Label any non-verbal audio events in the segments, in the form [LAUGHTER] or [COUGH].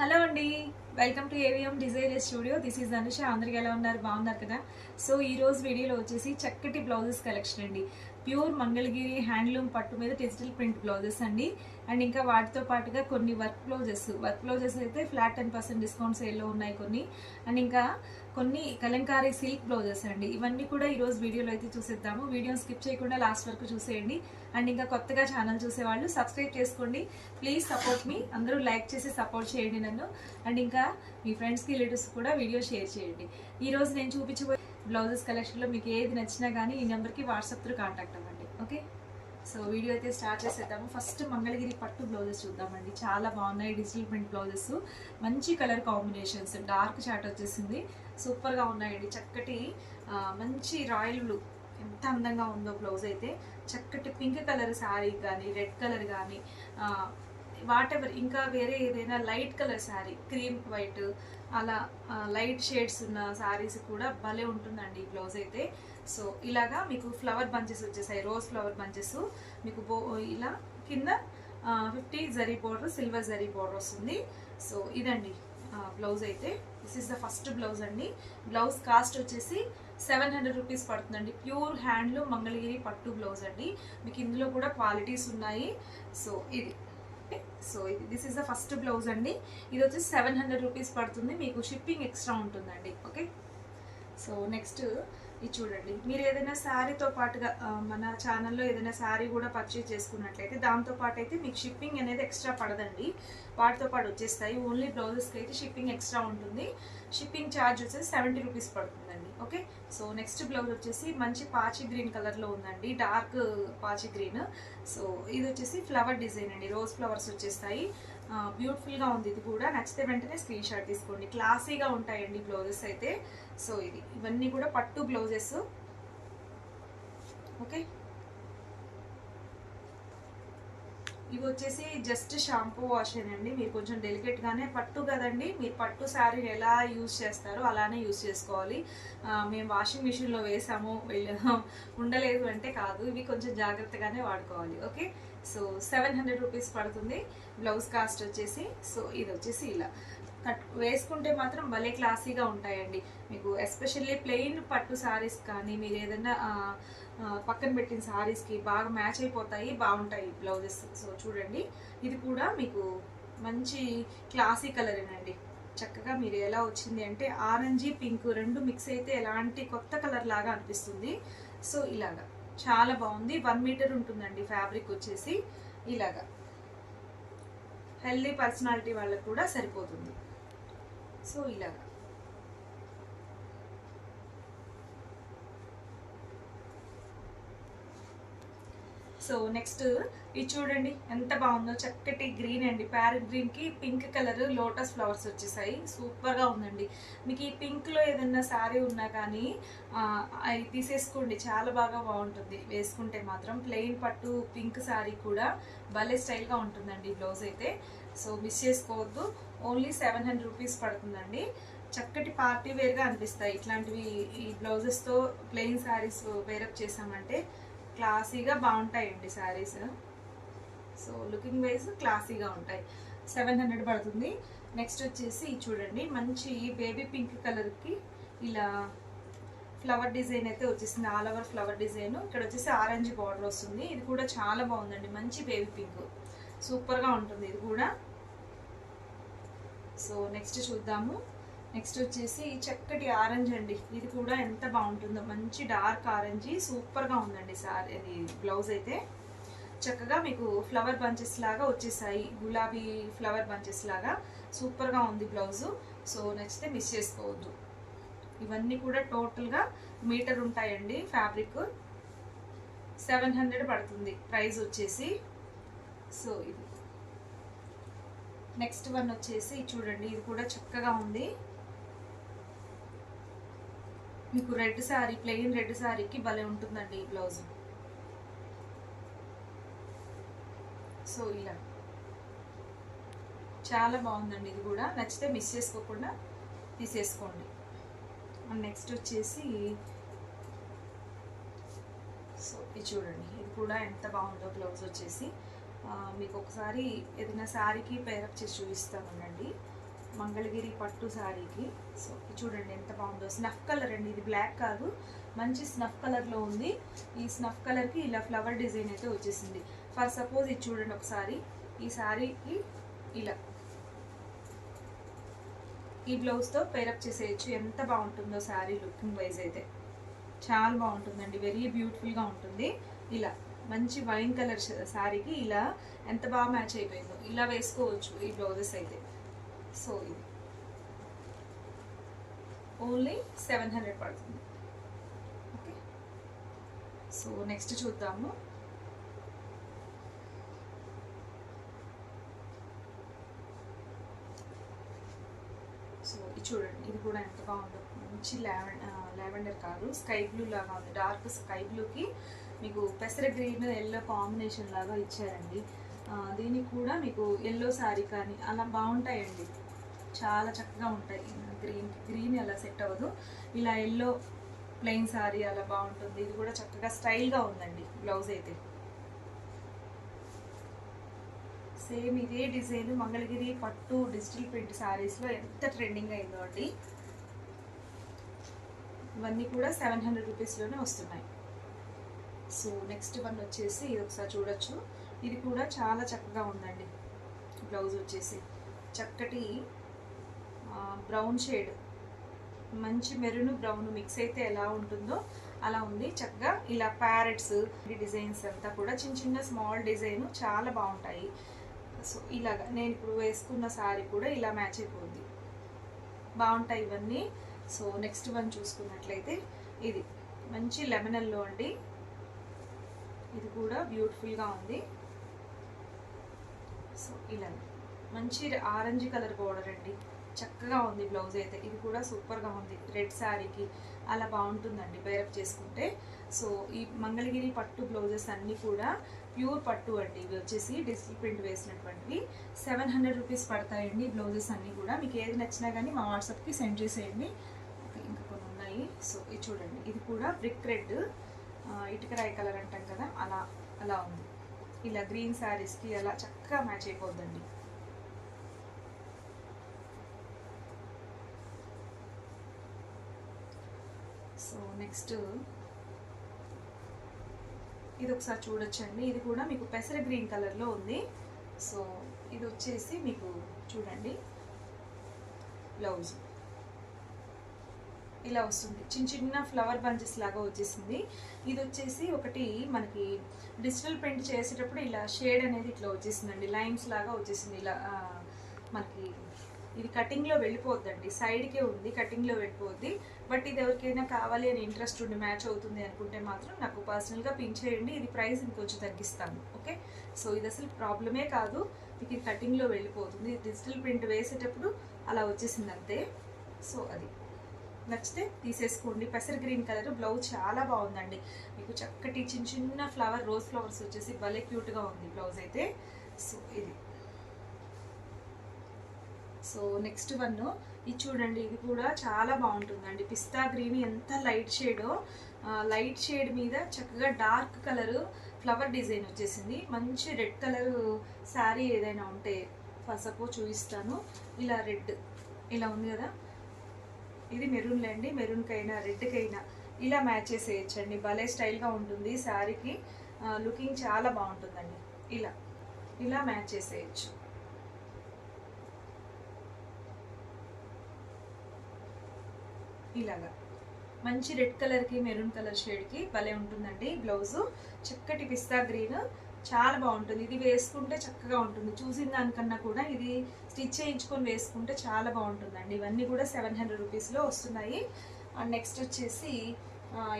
Hello అండి. Welcome to AVM designer studio this is Anusha అందరికి ఎలా ఉన్నారు? బాగున్నారు కదా? సో ఈ రోజు వీడియోలో వచ్చేసి చక్కటి బ్లౌజెస్ కలెక్షన్ అండి. ప్యూర్ మంగళగిరి హ్యాండ్లూమ్ పట్టు మీద డిజిటల్ ప్రింట్ బ్లౌజెస్ అండి. అండ్ ఇంకా వాటితో పాటుగా కొన్ని వర్క్ బ్లౌజెస్. వర్క్ బ్లౌజెస్ అయితే ఫ్లాట్ టెన్ పర్సెంట్ డిస్కౌంట్ సేల్లో ఉన్నాయి కొన్ని. అండ్ ఇంకా కొన్ని కలంకారీ సిల్క్ బ్లౌజెస్ అండి. ఇవన్నీ కూడా ఈరోజు వీడియోలో అయితే చూసేద్దాము. వీడియోని స్కిప్ చేయకుండా లాస్ట్ వరకు చూసేయండి. అండ్ ఇంకా కొత్తగా ఛానల్ చూసేవాళ్ళు సబ్స్క్రైబ్ చేసుకోండి. ప్లీజ్ సపోర్ట్ మీ. అందరూ లైక్ చేసి సపోర్ట్ చేయండి నన్ను. అండ్ ఇంకా మీ ఫ్రెండ్స్కి రిలేటివ్స్ కూడా వీడియో షేర్ చేయండి. ఈరోజు నేను చూపించబోయే బ్లౌజెస్ కలెక్షన్లో మీకు ఏది నచ్చినా కానీ ఈ నెంబర్కి వాట్సాప్ త్రూ కాంటాక్ట్ అవ్వండి. ఓకే? సో వీడియో అయితే స్టార్ట్ చేసేద్దాము. ఫస్ట్ మంగళగిరి పట్టు బ్లౌజెస్ చూద్దామండి. చాలా బాగున్నాయి డిజిటల్ ప్రింట్ బ్లౌజెస్. మంచి కలర్ కాంబినేషన్స్. డార్క్ చాట్ వచ్చేసింది. సూపర్గా ఉన్నాయండి. చక్కటి మంచి రాయల్ బ్లూ. ఎంత అందంగా ఉందో బ్లౌజ్ అయితే. చక్కటి పింక్ కలర్ శారీ కానీ రెడ్ కలర్ కానీ వాట్ ఎవర్ ఇంకా వేరే ఏదైనా light colour sari cream white అలా లైట్ షేడ్స్ ఉన్న శారీస్ కూడా భలే ఉంటుందండి ఈ బ్లౌజ్ అయితే. సో ఇలాగా మీకు ఫ్లవర్ బంచెస్ వచ్చేసాయి రోజ్ ఫ్లవర్ బంచెస్. మీకు బో ఇలా కింద fifty zari border silver zari border వస్తుంది. సో ఇదండి బ్లౌజ్ అయితే. This is the first blouse అండి. బ్లౌజ్ కాస్ట్ వచ్చేసి సెవెన్ హండ్రెడ్ రూపీస్ పడుతుందండి. ప్యూర్ హ్యాండ్లో మంగళగిరి పట్టు బ్లౌజ్ అండి. మీకు ఇందులో కూడా క్వాలిటీస్ ఉన్నాయి. సో ఇది సో ఇది this is the first blouse అండి. ఇది వచ్చేసి సెవెన్ హండ్రెడ్ రూపీస్ పడుతుంది. మీకు షిప్పింగ్ ఎక్స్ట్రా ఉంటుందండి. ఓకే? సో నెక్స్ట్ ఇది చూడండి. మీరు ఏదైనా శారీతో పాటుగా మన ఛానల్లో ఏదైనా శారీ కూడా పర్చేజ్ చేసుకున్నట్లయితే దాంతో పాటు అయితే మీకు షిప్పింగ్ అనేది ఎక్స్ట్రా పడదండి. వాటితో పాటు వచ్చేస్తాయి. ఓన్లీ బ్లౌజెస్కి అయితే షిప్పింగ్ ఎక్స్ట్రా ఉంటుంది. షిప్పింగ్ ఛార్జ్ వచ్చేసి సెవెంటీ రూపీస్ పడుతుంది. ఓకే? సో నెక్స్ట్ బ్లౌజ్ వచ్చేసి మంచి పాచి గ్రీన్ కలర్లో ఉందండి. డార్క్ పాచి గ్రీన్. సో ఇది వచ్చేసి ఫ్లవర్ డిజైన్ అండి. రోజ్ ఫ్లవర్స్ వచ్చేస్తాయి. బ్యూటిఫుల్గా ఉంది ఇది కూడా. నచ్చితే వెంటనే స్క్రీన్ షాట్ తీసుకోండి. క్లాసీగా ఉంటాయండి బ్లౌజెస్ అయితే. సో ఇది. ఇవన్నీ కూడా పట్టు బ్లౌజెస్. ఓకే? ఇవి వచ్చేసి జస్ట్ షాంపూ వాష్ అండి. మీరు కొంచెం డెలికేట్గానే పట్టు కదండి. మీరు పట్టు శారీని ఎలా యూజ్ చేస్తారో అలానే యూజ్ చేసుకోవాలి. మేము వాషింగ్ మిషన్లో వేసాము. [LAUGHS] ఉండలేదు అంటే కాదు. ఇవి కొంచెం జాగ్రత్తగానే వాడుకోవాలి. Okay? So seven hundred rupees పడుతుంది. బ్లౌజ్ కాస్ట్ వచ్చేసి సో ఇది వచ్చేసి ఇలా. కట్ వేసుకుంటే మాత్రం భలే క్లాసీగా ఉంటాయండి. మీకు ఎస్పెషల్లీ ప్లెయిన్ పట్టు సారీస్ కానీ మీరు ఏదైనా పక్కన పెట్టిన సారీస్కి బాగా మ్యాచ్ అయిపోతాయి బాగుంటాయి బ్లౌజెస్. సో చూడండి. ఇది కూడా మీకు మంచి క్లాసీ కలరేనండి. చక్కగా మీరు ఎలా వచ్చింది అంటే ఆరెంజీ పింక్ రెండు మిక్స్ అయితే ఎలాంటి కొత్త కలర్ లాగా అనిపిస్తుంది. సో ఇలాగా. చాలా బాగుంది. వన్ మీటర్ ఉంటుందండి ఫ్యాబ్రిక్ వచ్చేసి. ఇలాగా. హెల్దీ పర్సనాలిటీ వాళ్ళకు కూడా సరిపోతుంది. సో ఇలా సో నెక్స్ట్ ఇది చూడండి ఎంత బాగుందో. చక్కటి గ్రీన్ అండి. ప్యారెట్ గ్రీన్కి పింక్ కలర్ లోటస్ ఫ్లవర్స్ వచ్చేసాయి. సూపర్గా ఉందండి. మీకు ఈ పింక్లో ఏదన్నా ఏదైనా శారీ ఉన్నా కానీ అవి తీసేసుకోండి. చాలా బాగా బాగుంటుంది. వేసుకుంటే మాత్రం ప్లెయిన్ పట్టు పింక్ శారీ కూడా భలే స్టైల్గా ఉంటుందండి బ్లౌజ్ అయితే. సో మిస్ చేసుకోవద్దు. ఓన్లీ సెవెన్ హండ్రెడ్ రూపీస్ పడుతుందండి. చక్కటి పార్టీ వేర్గా అనిపిస్తాయి. ఇట్లాంటివి ఈ బ్లౌజెస్తో ప్లెయిన్ శారీస్ వేరప్ చేసామంటే క్లాసీగా బాగుంటాయండి శారీస్ సో లుకింగ్ వైజ్ క్లాసీగా ఉంటాయి. సెవెన్ హండ్రెడ్ పడుతుంది. నెక్స్ట్ వచ్చేసి ఇది చూడండి మంచి బేబీ పింక్ కలర్కి ఇలా ఫ్లవర్ డిజైన్ అయితే వచ్చేసింది. All over flower design. ఇక్కడ వచ్చేసి ఆరెంజ్ బార్డర్ వస్తుంది. ఇది కూడా చాలా బాగుందండి. మంచి బేబీ పింక్. సూపర్గా ఉంటుంది. ఇది కూడా సో నెక్స్ట్ చూద్దాము. నెక్స్ట్ వచ్చేసి చక్కటి ఆరెంజ్ అండి. ఇది కూడా ఎంత బాగుంటుందో. మంచి డార్క్ ఆరెంజ్ సూపర్గా ఉందండి సారీ. అది బ్లౌజ్ అయితే. చక్కగా మీకు ఫ్లవర్ బంచెస్ లాగా వచ్చేసాయి. గులాబీ ఫ్లవర్ బంచెస్ లాగా సూపర్గా ఉంది బ్లౌజు. సో నచ్చితే మిస్ చేసుకోవద్దు. ఇవన్నీ కూడా టోటల్గా మీటర్ ఉంటాయండి ఫ్యాబ్రిక్. సెవెన్ హండ్రెడ్ పడుతుంది ప్రైస్ వచ్చేసి. సో ఇది. నెక్స్ట్ వన్ వచ్చేసి చూడండి ఇది కూడా చక్కగా ఉంది. మీకు రెడ్ శారీ ప్లెయిన్ రెడ్ శారీకి భలే ఉంటుందండి ఈ బ్లౌజ్. సో ఇలా. చాలా బాగుందండి ఇది కూడా. నచ్చితే మిస్ చేసుకోకుండా తీసేసుకోండి. నెక్స్ట్ వచ్చేసి సో ఇది చూడండి ఇది కూడా ఎంత బాగుందో బ్లౌజ్ వచ్చేసి. మీకు ఒకసారి ఏదైనా శారీకి పేరప్ చేసి చూపిస్తాను ఉండండి మంగళగిరి పట్టు శారీకి. సో ఇది చూడండి ఎంత బాగుందో. స్నఫ్ కలర్ అండి ఇది బ్లాక్ కాదు. మంచి స్నఫ్ కలర్లో ఉంది. ఈ స్నఫ్ కలర్కి ఇలా ఫ్లవర్ డిజైన్ అయితే వచ్చేసింది. ఫర్ సపోజ్ ఇది చూడండి ఒకసారి. ఈ శారీకి ఇలా. ఈ బ్లౌజ్తో పేరప్ చేసేయచ్చు. ఎంత బాగుంటుందో శారీ లుకింగ్ వైజ్ అయితే. చాలా బాగుంటుందండి. వెరీ బ్యూటిఫుల్గా ఉంటుంది. ఇలా. మంచి వైన్ కలర్ శారీకి ఇలా ఎంత బాగా మ్యాచ్ అయిపోయిందో. ఇలా వేసుకోవచ్చు ఈ బ్లౌజెస్ అయితే. సో ఇది. ఓన్లీ సెవెన్ హండ్రెడ్ పడుతుంది. ఓకే? సో నెక్స్ట్ చూద్దాము. సో ఇది చూడండి ఇది కూడా ఎంత బాగుందో. మంచి లావెండర్ లావెండర్ కాదు స్కై బ్లూ లాగా ఉంది. డార్క్ స్కై బ్లూకి మీకు పెసర గ్రీన్ ఎల్లో కాంబినేషన్ లాగా ఇచ్చారండి. దీనికి కూడా మీకు ఎల్లో శారీ కానీ అలా బాగుంటాయండి. చాలా చక్కగా ఉంటాయి. గ్రీన్ గ్రీన్ అలా సెట్ అవ్వదు. ఇలా ఎల్లో ప్లెయిన్ శారీ అలా బాగుంటుంది. ఇది కూడా చక్కగా స్టైల్గా ఉందండి బ్లౌజ్ అయితే. సేమ్ ఇదే డిజైన్ మంగళగిరి పట్టు డిజిటల్ ప్రింట్ శారీస్లో ఎంత ట్రెండింగ్ అయిందో అండి. ఇవన్నీ కూడా సెవెన్ హండ్రెడ్ రూపీస్లోనే వస్తున్నాయి. సో నెక్స్ట్ వన్ వచ్చేసి ఇది ఒకసారి చూడొచ్చు. ఇది కూడా చాలా చక్కగా ఉందండి. బ్లౌజ్ వచ్చేసి చక్కటి బ్రౌన్ షేడ్. మంచి మెరూన్ బ్రౌన్ మిక్స్ అయితే ఎలా ఉంటుందో అలా ఉంది. చక్కగా ఇలా ప్యారెట్స్ డిజైన్స్ అంతా కూడా చిన్న చిన్న స్మాల్ డిజైన్ చాలా బాగుంటాయి. సో ఇలాగా నేను ఇప్పుడు వేసుకున్న శారీ కూడా ఇలా మ్యాచ్ అయిపోద్ది బాగుంటాయి ఇవన్నీ. సో నెక్స్ట్ వన్ చూసుకున్నట్లయితే ఇది. మంచి లెమనల్లో అండి. ఇది కూడా బ్యూటిఫుల్గా ఉంది. సో ఇలా. మంచి ఆరెంజ్ కలర్ బోర్డర్ అండి. చక్కగా ఉంది బ్లౌజ్ అయితే. ఇది కూడా సూపర్గా ఉంది. రెడ్ శారీకి అలా బాగుంటుందండి పేరప్ చేసుకుంటే. సో ఈ మంగళగిరి పట్టు బ్లౌజెస్ అన్నీ కూడా ప్యూర్ పట్టు అండి. ఇవి వచ్చేసి డిజిటల్ ప్రింట్ వేసినటువంటివి. సెవెన్ హండ్రెడ్ రూపీస్ పడతాయండి బ్లౌజెస్ అన్నీ కూడా. మీకు ఏది నచ్చినా కానీ మా వాట్సాప్కి సెండ్ చేసేయండి. ఇంకా కొన్ని ఉన్నాయి. సో ఇది చూడండి. ఇది కూడా బ్రిక్ రెడ్. ఇటుకరాయి కలర్ అంటాం కదా అలా అలా ఉంది. ఇలా గ్రీన్ శారీస్కి అలా చక్కగా మ్యాచ్ అయిపోద్దండి. సో నెక్స్ట్ ఇది ఒకసారి చూడొచ్చండి. ఇది కూడా మీకు పెసర గ్రీన్ కలర్లో ఉంది. సో ఇది వచ్చేసి మీకు చూడండి బ్లౌజ్. ఇలా వస్తుంది. చిన్న చిన్న ఫ్లవర్ బంచెస్ లాగా వచ్చేసింది. ఇది వచ్చేసి ఒకటి మనకి డిజిటల్ ప్రింట్ చేసేటప్పుడు ఇలా షేడ్ అనేది ఇట్లా వచ్చేసిందండి. లైన్స్ లాగా వచ్చేసింది. ఇలా మనకి ఇది కటింగ్లో వెళ్ళిపోద్దండి. సైడ్కే ఉంది కటింగ్లో వెళ్ళిపోద్ది. బట్ ఇది ఎవరికైనా కావాలి అని ఇంట్రెస్ట్ ఉండి మ్యాచ్ అవుతుంది అనుకుంటే మాత్రం నాకు పర్సనల్గా పిన్ చేయండి. ఇది ప్రైస్ ఇంకొంచెం తగ్గిస్తాను. ఓకే సో ఇది అసలు ప్రాబ్లమే కాదు. మీకు ఇది కటింగ్లో వెళ్ళిపోతుంది. డిజిటల్ ప్రింట్ వేసేటప్పుడు అలా వచ్చేసింది అంతే. సో అది. నచ్చితే తీసేసుకోండి. పెసర గ్రీన్ కలర్ బ్లౌజ్ చాలా బాగుందండి. మీకు చక్కటి చిన్న చిన్న ఫ్లవర్ రోజ్ ఫ్లవర్స్ వచ్చేసి భలే క్యూట్గా ఉంది బ్లౌజ్ అయితే. సో ఇది. So next one. ఇది చూడండి ఇది కూడా చాలా బాగుంటుందండి. పిస్తా గ్రీన్ ఎంత లైట్ షేడో. లైట్ షేడ్ మీద చక్కగా డార్క్ కలర్ ఫ్లవర్ డిజైన్ వచ్చేసింది. మంచి రెడ్ కలర్ శారీ ఏదైనా ఉంటే ఫస్ట్ చూపిస్తాను. ఇలా రెడ్. ఇలా ఉంది కదా? ఇది మెరూన్ అండి మెరూన్కైనా రెడ్కైనా ఇలా మ్యాచ్ వేయచ్చండి భలే స్టైల్గా ఉంటుంది శారీకి. లుకింగ్ చాలా బాగుంటుందండి. ఇలా ఇలా మ్యాచ్ చేసేయచ్చు. ఇలాగా. మంచి రెడ్ కలర్కి మెరూన్ కలర్ షేడ్కి భలే ఉంటుందండి బ్లౌజు. చక్కటి పిస్తా గ్రీన్. చాలా బాగుంటుంది. ఇది వేసుకుంటే చక్కగా ఉంటుంది. చూసిన దానికన్నా కూడా ఇది స్టిచ్ చేయించుకొని వేసుకుంటే చాలా బాగుంటుందండి. ఇవన్నీ కూడా సెవెన్ హండ్రెడ్ రూపీస్లో వస్తున్నాయి. అండ్ నెక్స్ట్ వచ్చేసి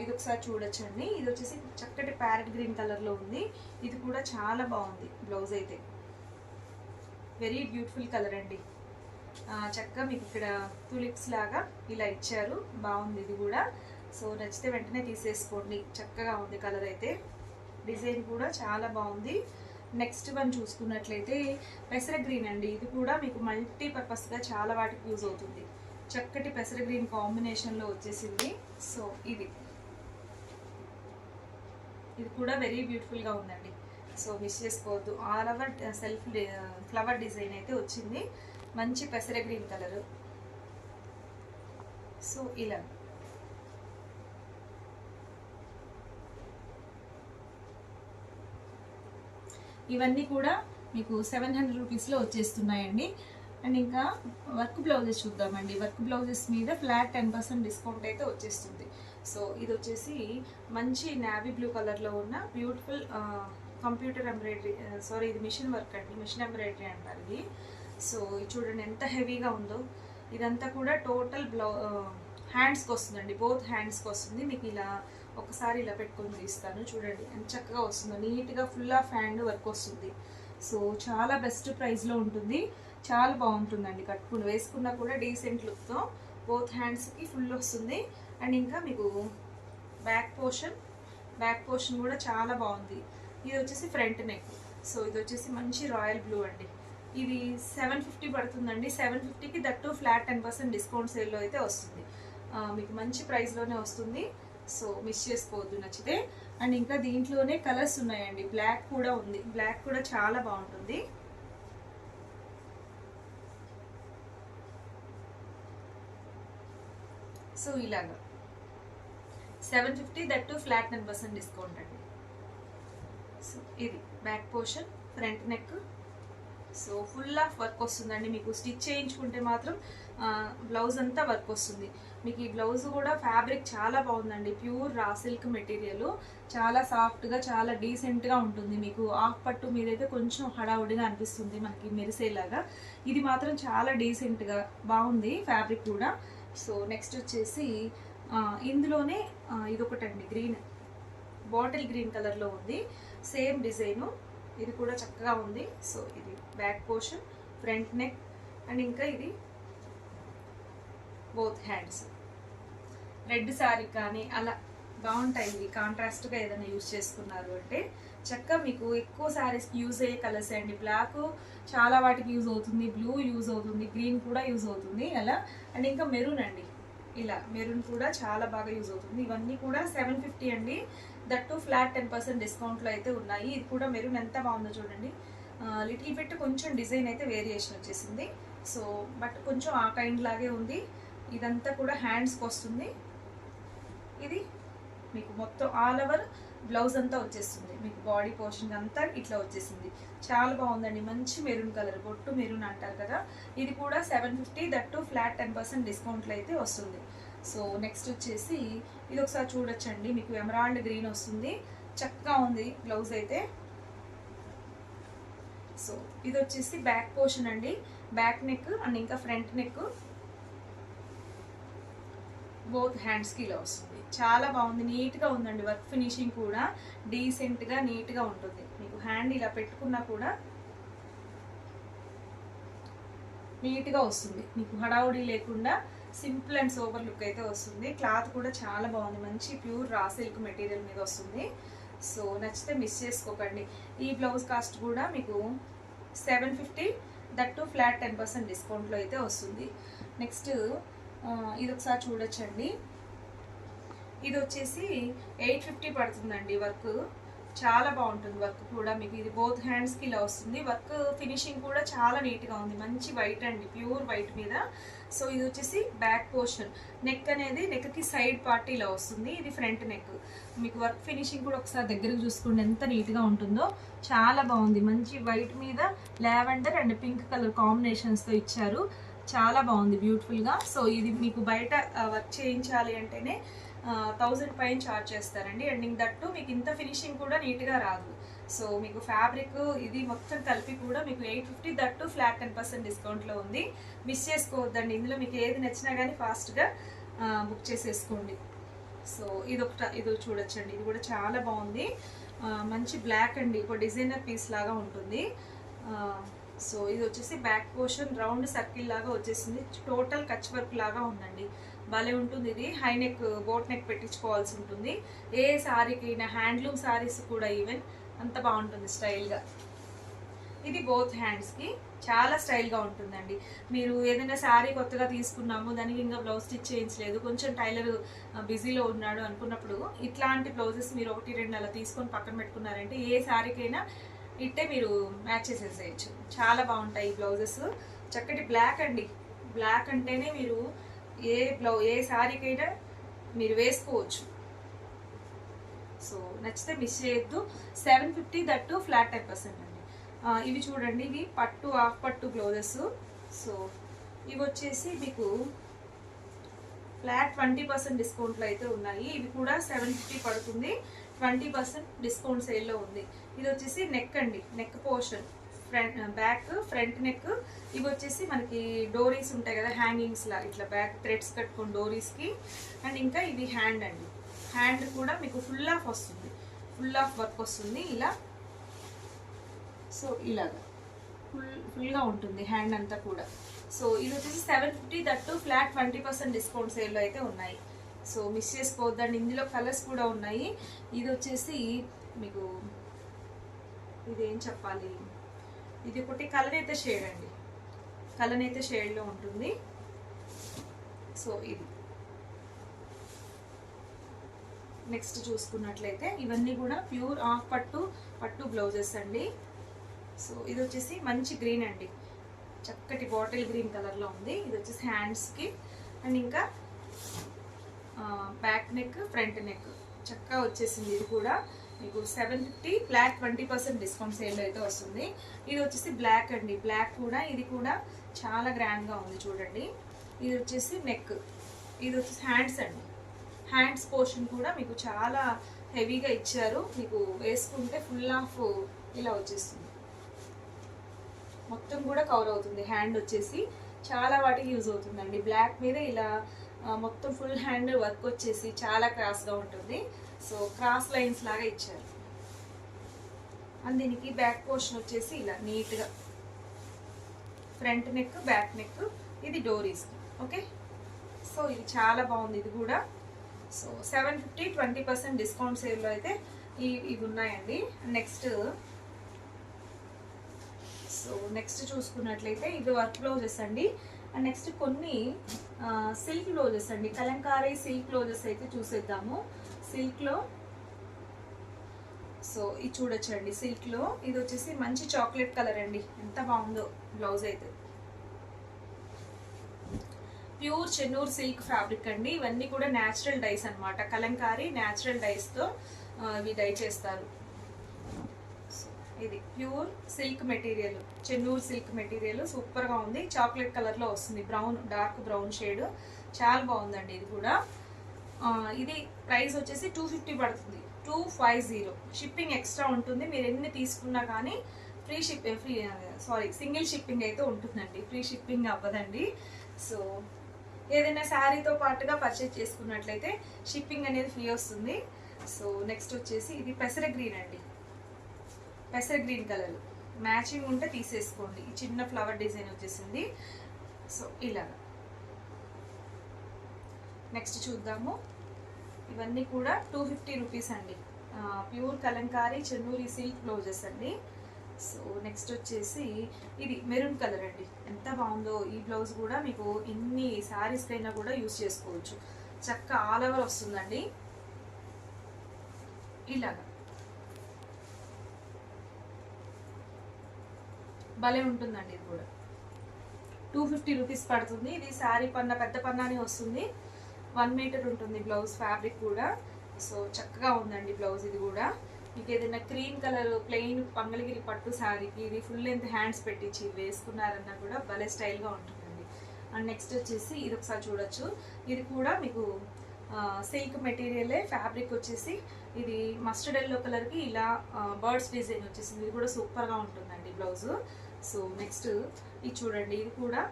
ఇది ఒకసారి చూడొచ్చండి. ఇది వచ్చేసి చక్కటి ప్యారెట్ గ్రీన్ కలర్లో ఉంది. ఇది కూడా చాలా బాగుంది బ్లౌజ్ అయితే. వెరీ బ్యూటిఫుల్ కలర్ అండి. చక్కగా మీకు ఇక్కడ తులిప్స్ లాగా ఇలా ఇచ్చారు. బాగుంది ఇది కూడా. సో నచ్చితే వెంటనే తీసేసుకోండి. చక్కగా ఉంది కలర్ అయితే. డిజైన్ కూడా చాలా బాగుంది. నెక్స్ట్ వన్ చూసుకున్నట్లయితే పెసర గ్రీన్ అండి. ఇది కూడా మీకు మల్టీపర్పస్గా చాలా వాటికి యూజ్ అవుతుంది. చక్కటి పెసర గ్రీన్ కాంబినేషన్లో వచ్చేసింది. సో ఇది. ఇది కూడా వెరీ బ్యూటిఫుల్గా ఉందండి. సో మిస్ చేసుకోవద్దు. All over self flower design అయితే వచ్చింది. మంచి పెసర గ్రీన్ కలర్. సో ఇలా. ఇవన్నీ కూడా మీకు సెవెన్ హండ్రెడ్ రూపీస్లో వచ్చేస్తున్నాయండి. అండ్ ఇంకా వర్క్ బ్లౌజెస్ చూద్దామండి. వర్క్ బ్లౌజెస్ మీద ఫ్లాట్ టెన్ పర్సెంట్ డిస్కౌంట్ అయితే వచ్చేస్తుంది. సో ఇది వచ్చేసి మంచి నావీ బ్లూ కలర్లో ఉన్న బ్యూటిఫుల్ కంప్యూటర్ ఎంబ్రాయిడరీ సారీ ఇది మిషన్ వర్క్ అండి. మిషన్ ఎంబ్రాయిడరీ అంటారు ఇది. సో ఇది చూడండి ఎంత హెవీగా ఉందో. ఇదంతా కూడా టోటల్ బ్లౌ హ్యాండ్స్కి వస్తుందండి. బోత్ హ్యాండ్స్కి వస్తుంది. మీకు ఇలా ఒకసారి ఇలా పెట్టుకొని తీస్తాను. చూడండి ఎంత చక్కగా వస్తుందో. నీట్గా ఫుల్ ఆఫ్ హ్యాండ్ వర్క్ వస్తుంది. సో చాలా బెస్ట్ ప్రైస్లో ఉంటుంది. చాలా బాగుంటుందండి కట్టుకుని వేసుకున్నా కూడా డీసెంట్ లుక్తో బోత్ హ్యాండ్స్కి ఫుల్ వస్తుంది. అండ్ ఇంకా మీకు బ్యాక్ పోర్షన్ బ్యాక్ పోర్షన్ కూడా చాలా బాగుంది. ఇది వచ్చేసి ఫ్రంట్ నెక్ సో ఇది వచ్చేసి మంచి రాయల్ బ్లూ అండి. ఇది సెవెన్ ఫిఫ్టీ పడుతుందండి. సెవెన్ ఫిఫ్టీకి that too flat ten percent discount సేల్లో అయితే వస్తుంది. మీకు మంచి ప్రైస్లోనే వస్తుంది. సో మిస్ చేసుకోవద్దు నచ్చితే. అండ్ ఇంకా దీంట్లోనే కలర్స్ ఉన్నాయండి. బ్లాక్ కూడా ఉంది. బ్లాక్ కూడా చాలా బాగుంటుంది. సో ఇలాగా. Seven fifty that too flat ten percent discount అండి. సో ఇది back portion front neck so full of work వస్తుందండి. మీకు స్టిచ్ చేయించుకుంటే మాత్రం బ్లౌజ్ అంతా వర్క్ వస్తుంది. మీకు ఈ బ్లౌజ్ కూడా ఫ్యాబ్రిక్ చాలా బాగుందండి. Pure raw silk material. చాలా సాఫ్ట్గా చాలా డీసెంట్గా ఉంటుంది. మీకు ఆఫ్ పట్టు మీదైతే కొంచెం హడావుడిగా అనిపిస్తుంది మనకి మెరిసేలాగా. ఇది మాత్రం చాలా డీసెంట్గా బాగుంది ఫ్యాబ్రిక్ కూడా. సో నెక్స్ట్ వచ్చేసి ఇందులోనే ఇదొకటండి గ్రీన్. బాటిల్ గ్రీన్ కలర్లో ఉంది. Same design. ఇది కూడా చక్కగా ఉంది. సో ఇది back portion front neck and ఇంకా ఇది బోత్ హ్యాండ్స్ రెడ్ శారీ కానీ అలా బాగుంటాయి ఇవి. కాంట్రాస్ట్గా ఏదైనా యూజ్ చేసుకున్నారు అంటే చక్కగా మీకు ఎక్కువ శారీస్కి యూజ్ అయ్యే కలర్స్ అండి. బ్లాక్ చాలా వాటికి యూజ్ అవుతుంది బ్లూ యూజ్ అవుతుంది గ్రీన్ కూడా యూజ్ అవుతుంది అలా. అండ్ ఇంకా మెరూన్ అండి. ఇలా మెరూన్ కూడా చాలా బాగా యూజ్ అవుతుంది. ఇవన్నీ కూడా సెవెన్ ఫిఫ్టీ అండి. That too flat ten percent డిస్కౌంట్లో అయితే ఉన్నాయి. ఇది కూడా మెరూన్ ఎంత బాగుందో చూడండి. లిటిల్ బిట్ కొంచెం డిజైన్ అయితే వేరియేషన్ వచ్చేసింది. సో బట్ కొంచెం ఆ కైండ్ లాగే ఉంది. ఇదంతా కూడా హ్యాండ్స్కి వస్తుంది. ఇది మీకు మొత్తం ఆల్ ఓవర్ బ్లౌజ్ అంతా వచ్చేస్తుంది. మీకు బాడీ పోర్షన్ అంతా ఇట్లా వచ్చేసింది. చాలా బాగుందండి. మంచి మెరూన్ కలర్ బొట్టు మెరూన్ అంటారు కదా. ఇది కూడా seven fifty that too flat ten percent డిస్కౌంట్లో అయితే వస్తుంది. సో నెక్స్ట్ వచ్చేసి ఇది ఒకసారి చూడొచ్చండి. మీకు ఎమరాల్డ్ గ్రీన్ వస్తుంది. చక్కగా ఉంది బ్లౌజ్ అయితే. సో ఇది వచ్చేసి బ్యాక్ పోర్షన్ అండి. బ్యాక్ నెక్ అండ్ ఇంకా ఫ్రంట్ నెక్ బోత్ హ్యాండ్స్కి ఇలా వస్తుంది. చాలా బాగుంది. నీట్గా ఉందండి వర్క్ ఫినిషింగ్ కూడా. డీసెంట్గా నీట్గా ఉంటుంది. మీకు హ్యాండ్ ఇలా పెట్టుకున్నా కూడా నీట్గా వస్తుంది. మీకు హడావుడి లేకుండా సింపుల్ అండ్ సోబర్ లుక్ అయితే వస్తుంది. క్లాత్ కూడా చాలా బాగుంది. మంచి ప్యూర్ రా సిల్క్ మెటీరియల్ మీద వస్తుంది. సో నచ్చితే మిస్ చేసుకోకండి. ఈ బ్లౌజ్ కాస్ట్ కూడా మీకు seven fifty that too flat ten percent డిస్కౌంట్లో అయితే వస్తుంది. నెక్స్ట్ ఇది ఒకసారి చూడొచ్చండి. ఇది వచ్చేసి ఎయిట్ ఫిఫ్టీ పడుతుందండి వర్క్ చాలా బాగుంటుంది వర్క్ కూడా మీకు. ఇది బోత్ హ్యాండ్స్కి ఇలా వస్తుంది. వర్క్ ఫినిషింగ్ కూడా చాలా నీట్గా ఉంది. మంచి వైట్ అండి ప్యూర్ వైట్ మీద. సో ఇది వచ్చేసి బ్యాక్ పోర్షన్ నెక్ అనేది నెక్కి సైడ్ పార్ట్ ఇలా వస్తుంది. ఇది ఫ్రంట్ నెక్ మీకు వర్క్ ఫినిషింగ్ కూడా ఒకసారి దగ్గరకు చూసుకోండి. ఎంత నీట్గా ఉంటుందో. చాలా బాగుంది. మంచి వైట్ మీద లావెండర్ అండ్ పింక్ కలర్ కాంబినేషన్స్తో ఇచ్చారు. చాలా బాగుంది బ్యూటిఫుల్గా సో ఇది మీకు బయట uh, వర్క్ చేయించాలి అంటేనే థౌజండ్ పైన చార్జ్ చేస్తారండి. అండ్ ఇంక దట్టు మీకు ఇంత ఫినిషింగ్ కూడా నీట్గా రాదు. సో మీకు ఫ్యాబ్రిక్ ఇది మొత్తం కలిపి కూడా మీకు eight fifty that too flat ten percent డిస్కౌంట్లో ఉంది. మిస్ చేసుకోవద్దండి. ఇందులో మీకు ఏది నచ్చినా కానీ ఫాస్ట్గా బుక్ చేసేసుకోండి. సో ఇది ఒకట ఇది చూడొచ్చండి. ఇది కూడా చాలా బాగుంది. మంచి బ్లాక్ అండి. ఒక డిజైనర్ పీస్ లాగా ఉంటుంది. సో ఇది వచ్చేసి బ్యాక్ పోర్షన్ రౌండ్ సర్కిల్ లాగా వచ్చేసింది. టోటల్ కచ్ వర్క్ లాగా ఉందండి. భలే ఉంటుంది ఇది. హై నెక్ బోట్ నెక్ పెట్టించుకోవాల్సి ఉంటుంది. ఏ శారీకైనా హ్యాండ్లూమ్ శారీస్ కూడా ఈవెన్ అంత బాగుంటుంది స్టైల్గా. ఇది బోత్ హ్యాండ్స్కి చాలా స్టైల్గా ఉంటుందండి. మీరు ఏదైనా శారీ కొత్తగా తీసుకున్నాము దానికి ఇంకా బ్లౌజ్ స్టిచ్ చేయించలేదు కొంచెం టైలర్ బిజీలో ఉన్నాడు అనుకున్నప్పుడు ఇట్లాంటి బ్లౌజెస్ మీరు ఒకటి రెండు అలా తీసుకొని పక్కన పెట్టుకున్నారంటే ఏ శారీకైనా ఇట్టే మీరు మ్యాచ్ చేసేసేయచ్చు. చాలా బాగుంటాయి ఈ బ్లౌజెస్. చక్కటి బ్లాక్ అండి. బ్లాక్ అంటేనే మీరు ఏ బ్లౌ ఏ శారీకైనా మీరు వేసుకోవచ్చు. సో నచ్చితే మిస్ చేయొద్దు. Seven fifty that too flat ten percent అండి. ఇవి చూడండి ఇవి పట్టు హాఫ్ పట్టు బ్లౌజెస్ సో ఇవి వచ్చేసి మీకు ఫ్లాట్ ట్వంటీ పర్సెంట్ డిస్కౌంట్లో అయితే ఉన్నాయి. ఇవి కూడా సెవెన్ ఫిఫ్టీ పడుతుంది. ట్వంటీ పర్సెంట్ డిస్కౌంట్ సేల్లో ఉంది. ఇది వచ్చేసి నెక్ అండి neck portion front back front neck. ఇవి వచ్చేసి మనకి డోరీస్ ఉంటాయి కదా హ్యాంగింగ్స్లా ఇట్లా బ్యాక్ థ్రెడ్స్ కట్టుకుని డోరీస్కి. అండ్ ఇంకా ఇది హ్యాండ్ అండి. హ్యాండ్ కూడా మీకు ఫుల్ ఆఫ్ వస్తుంది. ఫుల్ ఆఫ్ వర్క్ వస్తుంది ఇలా. సో ఇలాగా. ఫుల్ ఫుల్గా ఉంటుంది హ్యాండ్ అంతా కూడా. సో ఇది వచ్చేసి seven fifty that too flat twenty percent discount సేల్లో అయితే ఉన్నాయి. సో మిస్ చేసుకోవద్దండి. ఇందులో కలర్స్ కూడా ఉన్నాయి. ఇది వచ్చేసి మీకు ఇదేం చెప్పాలి? ఇది ఒకటి కలర్ అయితే షేడ్ అండి. కలర్ అయితే షేడ్లో ఉంటుంది. సో ఇది. నెక్స్ట్ చూసుకున్నట్లయితే ఇవన్నీ కూడా ప్యూర్ ఆఫ్ పట్టు పట్టు బ్లౌజెస్ అండి. సో ఇది వచ్చేసి మంచి గ్రీన్ అండి. చక్కటి బాటిల్ గ్రీన్ కలర్లో ఉంది. ఇది వచ్చేసి హ్యాండ్స్కి అండ్ ఇంకా బ్యాక్ నెక్ ఫ్రంట్ నెక్ చక్కగా వచ్చేసింది ఇది కూడా. మీకు seven fifty black twenty percent discount sale అయితే వస్తుంది. ఇది వచ్చేసి బ్లాక్ అండి. బ్లాక్ కూడా ఇది కూడా చాలా గ్రాండ్గా ఉంది చూడండి. ఇది వచ్చేసి నెక్ ఇది వచ్చేసి హ్యాండ్స్ అండి. హ్యాండ్స్ పోర్షన్ కూడా మీకు చాలా హెవీగా ఇచ్చారు. మీకు వేసుకుంటే ఫుల్ ఆఫ్ ఇలా వచ్చేస్తుంది. మొత్తం కూడా కవర్ అవుతుంది. హ్యాండ్ వచ్చేసి చాలా వాటికి యూజ్ అవుతుందండి. బ్లాక్ మీద ఇలా మొత్తం ఫుల్ హ్యాండ్ వర్క్ వచ్చేసి చాలా క్రాస్గా ఉంటుంది. సో క్రాస్ లైన్స్ లాగా ఇచ్చారు. అండ్ దీనికి బ్యాక్ పోర్షన్ వచ్చేసి ఇలా నీట్గా ఫ్రంట్ నెక్ బ్యాక్ నెక్ ఇది డోరీస్ ఓకే సో ఇది చాలా బాగుంది ఇది కూడా. So seven fifty twenty percent discount సేల్లో అయితే ఈ ఇవి ఉన్నాయండి. నెక్స్ట్ సో నెక్స్ట్ చూసుకున్నట్లయితే ఇవి వర్క్ బ్లౌజెస్ అండి. అండ్ నెక్స్ట్ కొన్ని సిల్క్ బ్లౌజెస్ అండి. కలంకారీ సిల్క్ బ్లౌజెస్ అయితే చూసేద్దాము. సిల్క్లో. సో ఇది చూడొచ్చండి. సిల్క్లో ఇది వచ్చేసి మంచి చాక్లెట్ కలర్ అండి. ఎంత బాగుందో బ్లౌజ్ అయితే. ప్యూర్ చెన్నూరు సిల్క్ ఫ్యాబ్రిక్ అండి. ఇవన్నీ కూడా న్యాచురల్ డైస్ అనమాట కలంకారీ న్యాచురల్ డైస్తో ఇవి డై చేస్తారు. ఇది pure silk material. Chennur silk material. సూపర్గా ఉంది. చాక్లెట్ కలర్లో వస్తుంది. Brown dark brown shade. చాలా బాగుందండి ఇది కూడా. ఇది ప్రైస్ వచ్చేసి టూ ఫిఫ్టీ పడుతుంది. Two five zero shipping extra ఉంటుంది. మీరు ఎన్ని తీసుకున్నా కానీ free shipping free sorry single shipping అయితే ఉంటుందండి. ఫ్రీ షిప్పింగ్ అవ్వదండి. సో ఏదైనా శారీతో పాటుగా పర్చేజ్ చేసుకున్నట్లయితే షిప్పింగ్ అనేది ఫ్రీ వస్తుంది. సో నెక్స్ట్ వచ్చేసి ఇది పెసర గ్రీన్ అండి. పెసర గ్రీన్ కలర్. మ్యాచింగ్ ఉంటే తీసేసుకోండి. ఈ చిన్న ఫ్లవర్ డిజైన్ వచ్చేసింది. సో ఇలాగా. నెక్స్ట్ చూద్దాము. ఇవన్నీ కూడా టూ ఫిఫ్టీ రూపీస్ అండి. Pure Kalamkari Chennuri silk blouses అండి. సో నెక్స్ట్ వచ్చేసి ఇది మెరూన్ కలర్ అండి. ఎంత బాగుందో ఈ బ్లౌజ్ కూడా మీకు ఎన్ని శారీస్కైనా కూడా యూస్ చేసుకోవచ్చు. చక్క ఆల్ ఓవర్ వస్తుందండి. ఇలాగా. భలే ఉంటుందండి ఇది కూడా. టూ ఫిఫ్టీ రూపీస్ పడుతుంది. ఇది శారీ పన్న పెద్ద పన్నానే వస్తుంది. వన్ మీటర్ ఉంటుంది బ్లౌజ్ ఫ్యాబ్రిక్ కూడా. సో చక్కగా ఉందండి బ్లౌజ్ ఇది కూడా. మీకు ఏదైనా క్రీమ్ కలర్ ప్లెయిన్ పంగళగిరి పట్టు శారీకి ఇది ఫుల్ లెంత్ హ్యాండ్స్ పెట్టించి వేసుకున్నారన్నా కూడా భలే స్టైల్గా ఉంటుందండి. అండ్ నెక్స్ట్ వచ్చేసి ఇది ఒకసారి చూడొచ్చు. ఇది కూడా మీకు సిల్క్ మెటీరియలే ఫ్యాబ్రిక్ వచ్చేసి ఇది మస్టర్డ్ ఎల్లో కలర్కి ఇలా బర్డ్స్ డిజైన్ వచ్చేసింది. ఇది కూడా సూపర్గా ఉంటుందండి బ్లౌజు. సో నెక్స్ట్ ఇది చూడండి ఇది కూడా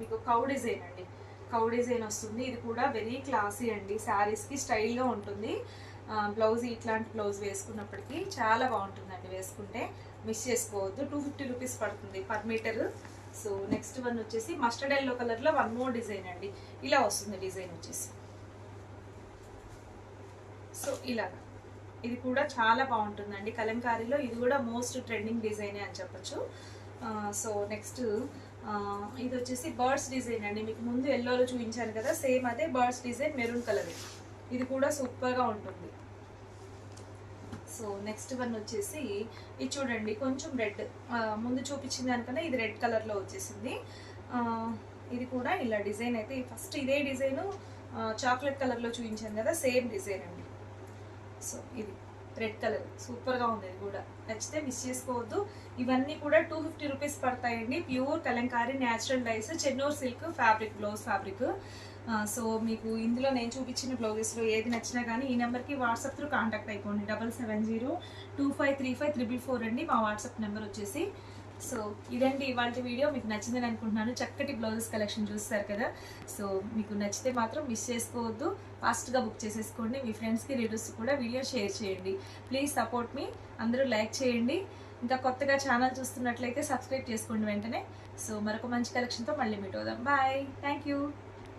మీకు కౌ డిజైన్ అండి. కౌ డిజైన్ వస్తుంది. ఇది కూడా వెరీ క్లాసీ అండి. శారీస్కి స్టైల్గా ఉంటుంది. బ్లౌజ్ ఇట్లాంటి బ్లౌజ్ వేసుకున్నప్పటికీ చాలా బాగుంటుందండి వేసుకుంటే. మిస్ చేసుకోవద్దు. టూ ఫిఫ్టీ రూపీస్ పడుతుంది per metre. So next one వచ్చేసి మస్టర్డ్ ఎల్లో కలర్లో వన్ మోర్ డిజైన్ అండి. ఇలా వస్తుంది డిజైన్ వచ్చేసి. సో ఇలాగా ఇది కూడా చాలా బాగుంటుందండి. కలంకారీలో ఇది కూడా మోస్ట్ ట్రెండింగ్ డిజైనే అని చెప్పొచ్చు. సో నెక్స్ట్ ఇది వచ్చేసి బర్డ్స్ డిజైన్ అండి. మీకు ముందు ఎల్లోలో చూపించాను కదా సేమ్ అదే బర్డ్స్ డిజైన్ మెరూన్ కలర్. ఇది కూడా సూపర్గా ఉంటుంది. సో నెక్స్ట్ వన్ వచ్చేసి ఇది చూడండి కొంచెం రెడ్ ముందు చూపించిన దానికన్నా ఇది రెడ్ కలర్లో వచ్చేసింది. ఇది కూడా ఇలా డిజైన్ అయితే ఫస్ట్ ఇదే డిజైన్ చాక్లెట్ కలర్లో చూపించాను కదా సేమ్ డిజైన్ అండి. సో ఇది. రెడ్ కలర్ సూపర్గా ఉంది ఇది కూడా. నచ్చితే మిస్ చేసుకోవద్దు. ఇవన్నీ కూడా టూ ఫిఫ్టీ రూపీస్ పడతాయండి. Pure Kalamkari natural dyes Chennur silk fabric blouse fabric so మీకు ఇందులో నేను చూపించిన బ్లౌజెస్లో ఏది నచ్చినా కానీ ఈ నెంబర్కి వాట్సాప్ త్రూ కాంటాక్ట్ అయిపోండి. Double seven zero two five three five triple four అండి. మా వాట్సాప్ నెంబర్ వచ్చేసి సో ఇదండి ఇవాళ వీడియో. మీకు నచ్చిందని అనుకుంటున్నాను. చక్కటి బ్లౌజెస్ కలెక్షన్ చూస్తారు కదా. సో మీకు నచ్చితే మాత్రం మిస్ చేసుకోవద్దు. ఫాస్ట్గా బుక్ చేసేసుకోండి. మీ ఫ్రెండ్స్కి రివ్యూస్ కూడా వీడియో షేర్ చేయండి. ప్లీజ్ సపోర్ట్ మీ అందరూ లైక్ చేయండి. ఇంకా కొత్తగా ఛానల్ చూస్తున్నట్లయితే సబ్స్క్రైబ్ చేసుకోండి వెంటనే. సో మరొక మంచి కలెక్షన్తో మళ్ళీ మీట్ అవుదాం. Bye thank you